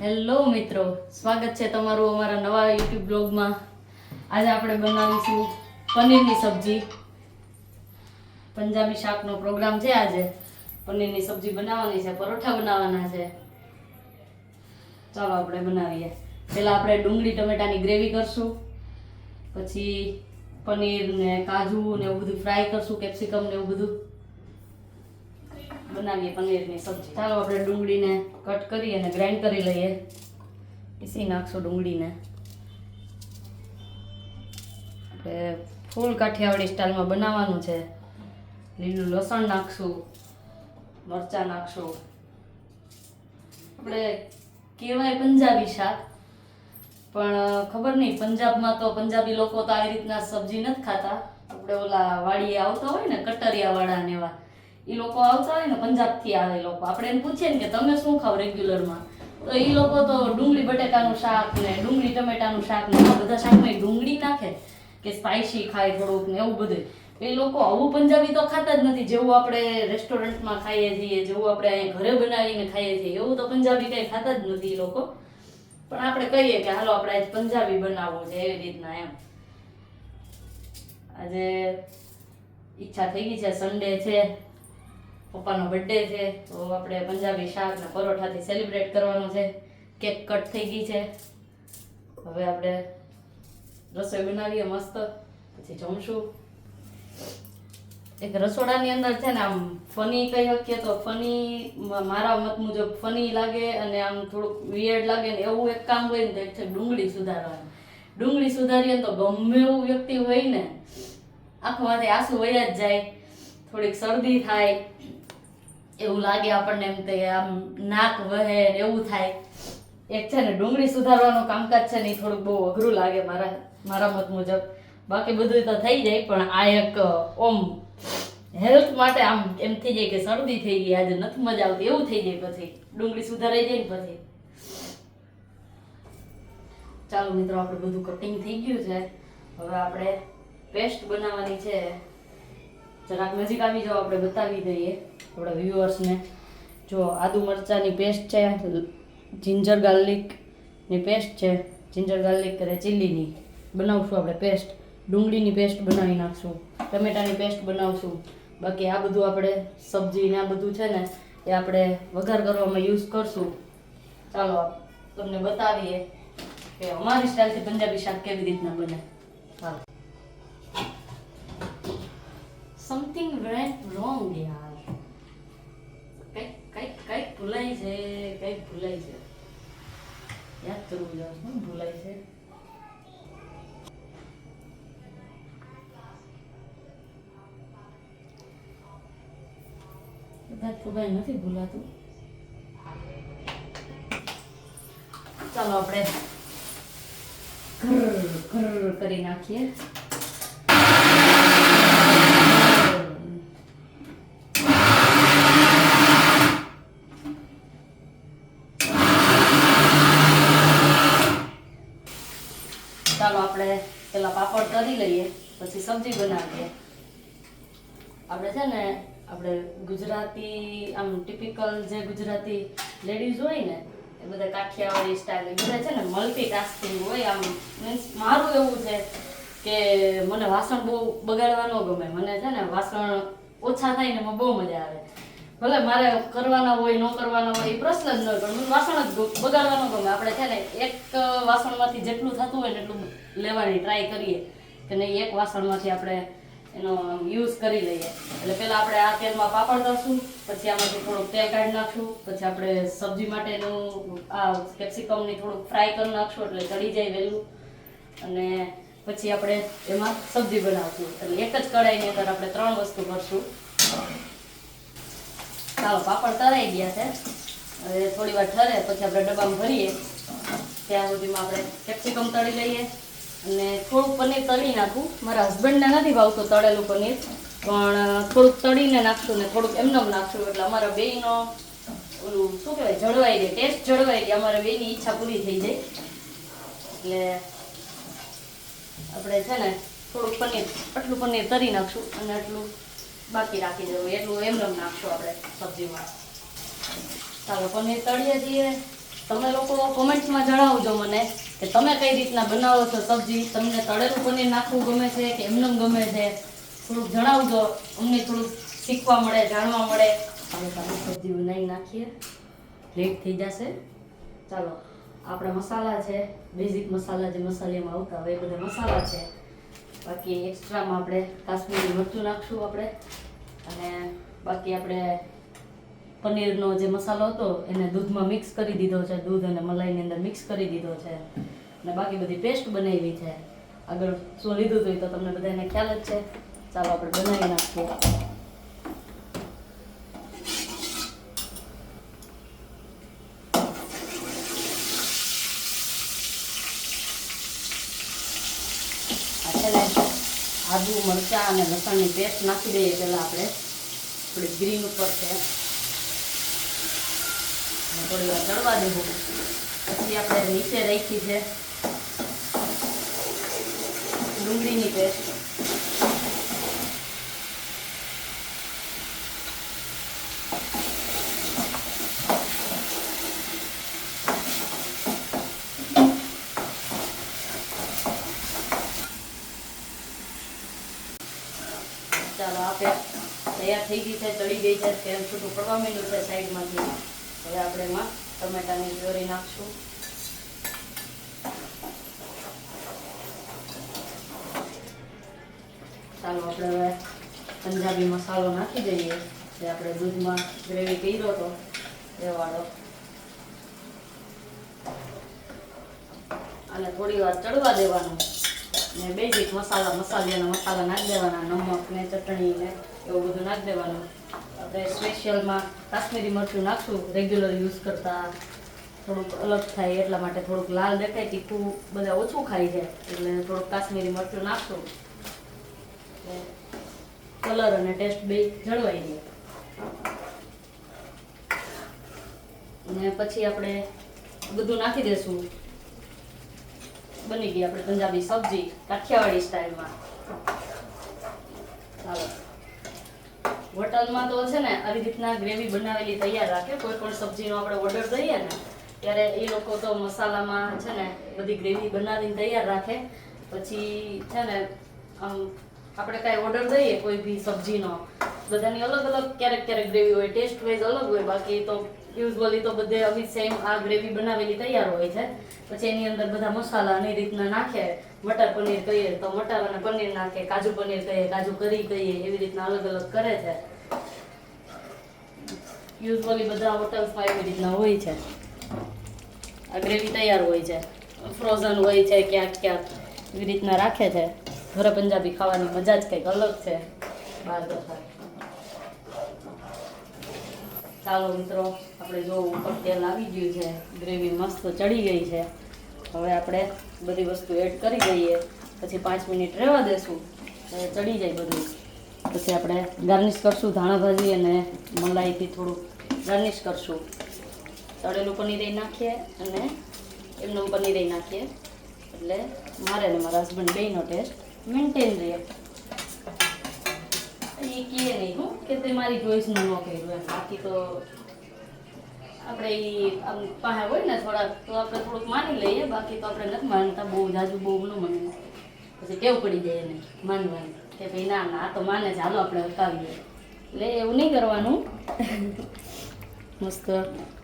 Hello મિત્રો, સ્વાગત છે તમારું અમારા નવા યુટ્યુબ બ્લોગમાં આજે આપણે બનાવીશું પનીરની સબ્જી. પંજાબી શાકનો પ્રોગ્રામ છે આજે. પનીરની સબ્જી બનાવવાની છે, પરોઠા બનાવવાના છે. ચાલો આપણે બનાવીએ. પહેલાં આપણે ડુંગળી, ટમેટાની ગ્રેવી કરશું. પછી પનીર ને કાજુ ને એવું બધું ફ્રાય કરશું કેપ્સિકમ ને એવું બધું. બનાવીએ પનીરની સબ્જી. ચાલો આપણે ડુંગળીને કટ કરી અને ગ્રાઇન્ડ કરી લઈએ. પીસી નાખશું ડુંગળીને. આપણે ફૂલ કાઠિયાવાડી સ્ટાઇલમાં બનાવવાનું છે. લીલું લસણ નાખશું, મરચાં નાખશું. આપણે કહેવાય પંજાબી શાક, પણ ખબર નહીં, પંજાબમાં તો પંજાબી લોકો તો આવી રીતના સબ્જી નથી ખાતા. આપણે ઓલા વાડીએ આવતા હોય ને, કટરિયાવાળા ને એવા. એ લોકો આવતા હોય ને પંજાબથી આવે એ લોકો. આપણે એમ પૂછીએ ને કે તમે શું ખાવ રેગ્યુલરમાં? તો એ લોકો તો ડુંગળી બટેકાનું શાક ને ડુંગળી ટમેટાનું શાક ને બધા શાકમાં ડુંગળી નાખે કે સ્પાઇસી ખાય થોડુંક ને એવું બધું એ લોકો આવું પંજાબી તો ખાતા જ નથી. જેવું આપણે રેસ્ટોરન્ટમાં ખાઈએ છીએ, જેવું આપણે અહીંયા ઘરે બનાવીને ખાઈએ છીએ, એવું તો પંજાબી કંઈ ખાતા જ નથી એ લોકો. પણ આપણે કહીએ કે હાલો, આપણે આજે પંજાબી બનાવવું છે એવી રીતના એમ. આજે ઈચ્છા થઈ ગઈ છે સન્ડે છે. પપ્પાનો બર્થડે છે, તો આપણે પંજાબી શાક ને પરોઠાથી સેલિબ્રેટ કરવાનો છે. કેક કટ થઈ ગઈ છે. હવે આપણે રસોઈ બનાવીએ મસ્ત, પછી જમશું. એક રસોડાની અંદર છે ને આમ ફની કહી શકીએ તો ફની મારા મત મુજબ ફની લાગે અને આમ થોડુંક વિયર્ડ લાગે ને એવું એક કામ હોય ને તો ડુંગળી સુધારવાનું. ડુંગળી સુધારીએ તો ગમે એવું વ્યક્તિ હોય ને, આંખમાંથી આંસુ વયા જ જાય, થોડીક શરદી થાય એવું લાગે આપણને એમ તે આમ નાક વહે એવું થાય. એક છે ને ડુંગળી સુધારવાનું કામકાજ છે ને એ થોડુંક બહુ અઘરું લાગે મારા મારા મત મુજબ. બાકી બધું તો થઈ જાય, પણ આ એક, ઓમ હેલ્થ માટે આમ એમ થઈ જાય કે શરદી થઈ ગઈ, આજે નથી મજા આવતી, એવું થઈ જાય પછી. ડુંગળી સુધારાઈ જાય ને પછી. ચાલો મિત્રો, આપણે બધું કટિંગ થઈ ગયું છે. હવે આપણે પેસ્ટ બનાવવાની છે. જરાક નજીક આવી જાઓ, આપણે બતાવી દઈએ. આપણા વ્યુઅર્સને. જો આદુ મરચાંની પેસ્ટ છે, જિંજર ગાર્લિકની પેસ્ટ છે, જિંજર ગાર્લિક કરે ચીલીની. બનાવશું આપણે પેસ્ટ. ડુંગળીની પેસ્ટ બનાવી નાખશું, ટમેટાની પેસ્ટ બનાવશું. બાકી આ બધું આપણે સબ્જી ને આ બધું છે ને, એ આપણે વઘાર કરવામાં યુઝ કરશું. ચાલો, તમને બતાવીએ કે અમારી સ્ટાઇલથી પંજાબી શાક કેવી રીતના બને. સમથિંગ વેન્ટ રોંગ યાર કંઈક કંઈક કંઈક ભૂલાય છે કંઈક ભૂલાય છે જોઈએ શું ભૂલાય છે કદાચ નથી ભૂલાતું ચાલો આપણે ઘર ઘર કરી નાખીએ ચાલો આપણે પેલા પાપડ કરી લઈએ, પછી સબ્જી બનાવીએ. આપણે છે ને, આપણે ગુજરાતી, આમ ટિપિકલ જે ગુજરાતી લેડીઝ હોય ને, એ બધા કાઠિયાવાડી સ્ટાઇલ બધા છે ને મલ્ટી ટાસ્કિંગ હોય આમ. મીન્સ મારું એવું છે કે મને વાસણ બહુ બગાડવા ન ગમે. મને છે ને વાસણ ઓછા થાય ને બહુ મજા આવે. ભલે મારે કરવાના હોય, ન કરવાના હોય, એ પ્રશ્ન જ ન હોય, પણ વાસણ જ બગાડવાનો બગાડવા ગમે. આપણે છે ને એક વાસણમાંથી જેટલું થતું હોય ને એટલું લેવાની ટ્રાય કરીએ. કે નહીં, એક વાસણમાંથી આપણે એનો યુઝ કરી લઈએ. એટલે પહેલાં આપણે આ તેલમાં પાપડ કરશું પછી આમાંથી થોડુંક તેલ કાઢી નાખશું, પછી આપણે સબ્જી માટેનું આ કેપ્સિકમની થોડુંક ફ્રાય કરી નાખશું, એટલે ચડી જાય વહેલું અને પછી આપણે એમાં સબ્જી બનાવશું. એટલે એક જ કઢાઈની અંદર આપણે ત્રણ વસ્તુ કરશું. ચાલો પાપડ તરાઈ ગયા છે. હવે થોડી વાર ઠરે, પછી આપણે ડબ્બામાં ભરીએ. ત્યાં સુધીમાં આપણે કેપ્સિકમ તળી લઈએ. અને થોડુંક પનીર તળી નાખું. મારા હસબન્ડને નથી ભાવતું તળેલું પનીર, પણ થોડુંક તળીને નાખશું ને થોડુંક એમનેમ નાખશું. એટલે અમારા બેયનો ઓલું, શું કહેવાય, જળવાઈ જાય ટેસ્ટ જળવાઈ જાય અમારા બેયની ઈચ્છા પૂરી થઈ જાય. એટલે આપણે છે ને, થોડુંક પનીર, આટલું પનીર તરી નાખશું અને આટલું બાકી રાખી દેવું. એટલું એમનેમ નાખશું આપણે સબ્જીમાં ચાલો પનીર તળીએ છીએ તમે લોકો કોમેન્ટ્સમાં જણાવજો મને કે તમે કઈ રીતના બનાવો છો સબ્જી? તમને તળેલું પનીર નાખવું ગમે છે કે એમનેમ ગમે છે? થોડુંક જણાવજો. અમને થોડુંક શીખવા મળે, જાણવા મળે. હવે તમે સબ્જી બનાવી નાખીએ. લેટ થઈ જશે. ચાલો, આપણે મસાલા છે બેઝિક મસાલા જે મસાલીમાં આવતા હોય એ બધા મસાલા છે. બાકી એક્સ્ટ્રામાં આપણે કાશ્મીરી મરચું નાખશું આપણે. અને બાકી આપણે પનીરનો જે મસાલો હતો, એને દૂધમાં મિક્સ કરી દીધો છે. દૂધ અને મલાઈની અંદર મિક્સ કરી દીધો છે. અને બાકી બધી પેસ્ટ બનાવી છે. આગળ શું લીધું હતું તો તમને બધાને ખ્યાલ જ છે. ચાલો આપણે બનાવી નાખીએ. આ છે ને આદુ, મરચાં અને લસણની પેસ્ટ નાખી દઈએ પહેલાં આપણે. થોડી ગ્રીન ઉપર છે. અને થોડી વાર ચડવા દેવું. પછી આપણે નીચે રાખી છે ડુંગળીની પેસ્ટ. ચાલો આપે. તૈયાર થઈ ગઈ છે, ચડી ગઈ છે તેલ છૂટું પડવા માંડ્યું છે સાઈડમાંથી. હવે આપણે એમાં ટમેટાની જોરી નાખશું. ચાલો આપણે હવે પંજાબી મસાલો નાખી દઈએ. જે આપણે દૂધમાં ગ્રેવી કર્યો હતો, એ વાળો. અને થોડી વાર ચડવા દેવાનું. ને બેઝિક મસાલા, મસાલિયાના મસાલા નાખી દેવાના, નમક ને ચટણી ને એવું બધું નાખી દેવાનું. આપણે સ્પેશિયલમાં કાશ્મીરી મરચું નાખશું રેગ્યુલર યુઝ કરતા. થોડુંક અલગ થાય એટલા માટે થોડુંક લાલ દેખાય, તીખું બધા ઓછું ખાઈ જાય એટલે થોડુંક કાશ્મીરી મરચું નાખશું. કલર અને ટેસ્ટ બે જળવાઈ રહે અને પછી આપણે બધું નાખી દેશું. બની ગઈ આપણે પંજાબી સબ્જી કાઠિયાવાડી સ્ટાઇલમાં ચાલો હોટલમાં તો છે ને આવી રીતના ગ્રેવી બનાવેલી તૈયાર રાખે. કોઈ પણ સબ્જીનો આપણે ઓર્ડર દઈએ ને, ત્યારે એ લોકો તો મસાલામાં છે ને બધી ગ્રેવી બનાવીને તૈયાર રાખે. પછી છે ને, આમ, આપણે કાંઈ ઓર્ડર દઈએ કોઈ બી સબ્જીનો બધાની અલગ અલગ ક્યારેક ક્યારેક ગ્રેવી હોય ટેસ્ટ વાઇઝ અલગ હોય, બાકી તો યુઝવલી તો બધે આવી સેમ આ ગ્રેવી બનાવેલી તૈયાર હોય છે. પછી એની અંદર બધા મસાલા અને રીતના નાખે, મટર પનીર કહીએ તો મટર અને પનીર નાખે, કાજુ પનીર કહીએ, કાજુ કરી કહીએ, એવી રીતના અલગ અલગ કરે છે. યુઝવલી બધા હોટલ્સમાં એવી રીતના હોય છે. આ ગ્રેવી તૈયાર હોય છે. ફ્રોઝન હોય છે, ક્યાંક ક્યાંક એવી રીતના રાખે છે. ઘરે પંજાબી ખાવાની મજા જ કંઈક અલગ છે. બહાર કરતા ચાલો મિત્રો, આપણે જો ઉપર તેલ આવી ગયું છે, ગ્રેવી મસ્ત ચડી ગઈ છે. હવે આપણે બધી વસ્તુ એડ કરી દઈએ. પછી પાંચ મિનિટ રહેવા દેશું. ચડી જાય બધું. પછી આપણે ગાર્નિશ કરશું ધાણા ભાજી અને મલાઈથી થોડું ગાર્નિશ કરશું. તળેલું પનીર નાખીએ અને એમનું પનીર નાખીએ. એટલે મારે અને મારા હસબન્ડ બેનો ટેસ્ટ મેન્ટેન રહે. એ કહે નહીં હું, કે તે મારી ચોઈસનું ન કર્યું એમ. બાકી તો આપણે એ આમ પાસે હોય ને થોડાક, તો આપણે થોડુંક માની લઈએ, બાકી તો આપણે નથી માનતા. બહુ જાજુ બહુ ન માનીએ. પછી કેવું પડી જાય એને, માનવાની. કે ભાઈ ના ના તો માને ચાલો આપણે અટકાવીએ એટલે એવું નહીં કરવાનું. મસ્ત.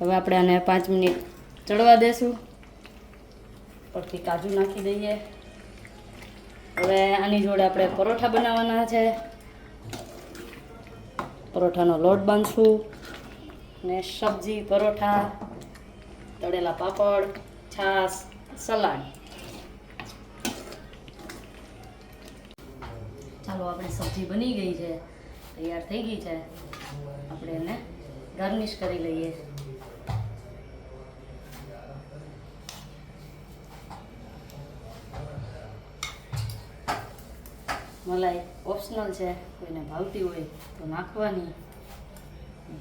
હવે આપણે આને પાંચ મિનિટ ચડવા દેશું. પરથી કાજુ નાખી દઈએ. હવે આની જોડે આપણે પરોઠા બનાવવાના છે. પરોઠાનો લોટ બાંધશું ને સબ્જી, પરોઠા, તળેલા પાપડ, છાશ, સલાડ. ચાલો, આપણે સબ્જી બની ગઈ છે. તૈયાર થઈ ગઈ છે. આપણે એને ગાર્નિશ કરી લઈએ. મલાઈ ઓપ્શનલ છે, કોઈને ભાવતી હોય તો નાખવાની.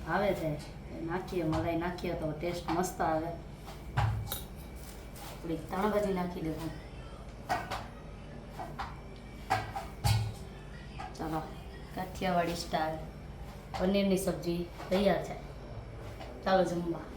ભાવે છે, એ નાખીએ, મલાઈ નાખીએ તો ટેસ્ટ મસ્ત આવે. થોડીક તાણભાજી નાખી દેવું. ચાલો કાઠિયાવાડી સ્ટાઇલ પનીરની સબ્જી તૈયાર છે. ચાલો જમવા.